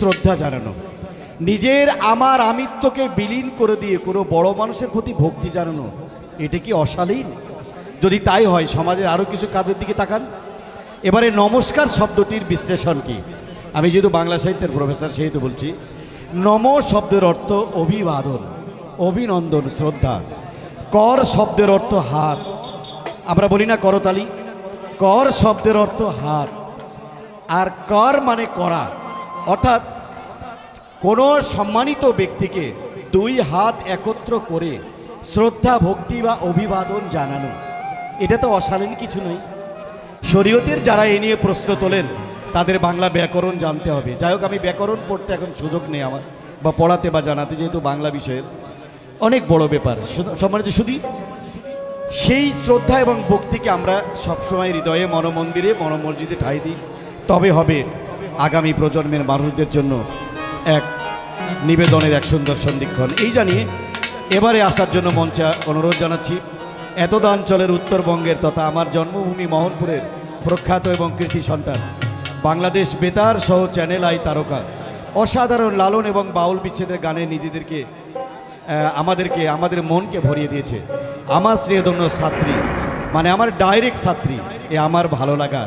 শ্রদ্ধা জানানো। নিজের আমার আমিত্বকে বিলীন করে দিয়ে কোনো বড় মানুষের প্রতি ভক্তি জানানো, এটা কি অশালীন? যদি তাই হয়, সমাজের আরও কিছু কাজের দিকে তাকান। এবারে নমস্কার শব্দটির বিশ্লেষণ কি? আমি যেহেতু বাংলা সাহিত্যের প্রফেসর, সেহেতু বলছি, নম শব্দের অর্থ অভিবাদন, অভিনন্দন, শ্রদ্ধা। কর শব্দের অর্থ হাত আমরা বলি না করতালি। কর শব্দের অর্থ হাত আর কর মানে করা অর্থাৎ কোনো সম্মানিত ব্যক্তিকে দুই হাত একত্র করে শ্রদ্ধা, ভক্তি বা অভিবাদন জানানো, এটা তো অশালীন কিছু নয়। শরীয়তের যারা এ নিয়ে প্রশ্ন তোলেন, তাদের বাংলা ব্যাকরণ জানতে হবে। যাই হোক, আমি ব্যাকরণ পড়তে এখন সুযোগ নেই আমার, বা পড়াতে বা জানাতে যেহেতু বাংলা বিষয়ের। অনেক বড় ব্যাপার। সম্মানিত শুধু, সেই শ্রদ্ধা এবং ভক্তিকে আমরা সবসময় হৃদয়ে, মনমন্দিরে মনমসজিদে ঠাই দিই। তবে হবে আগামী প্রজন্মের মানুষদের জন্য এক নিবেদনের এক সুন্দর সন্ধিক্ষণ। এই জানিয়ে এবারে আসার জন্য মঞ্চে অনুরোধ জানাচ্ছি, এতদাঞ্চলের উত্তরবঙ্গের তথা আমার জন্মভূমি মোহনপুরের প্রখ্যাত এবং কৃতি সন্তান, বাংলাদেশ বেতার সহ চ্যানেল আই তারকা, অসাধারণ লালন এবং বাউল বিচ্ছেদের গানে নিজেদেরকে আমাদেরকে, আমাদের মনকে ভরিয়ে দিয়েছে। আমার শ্রেয়ধন্য ছাত্রী মানে আমার ডাইরেক্ট ছাত্রী, এ আমার ভালো লাগা।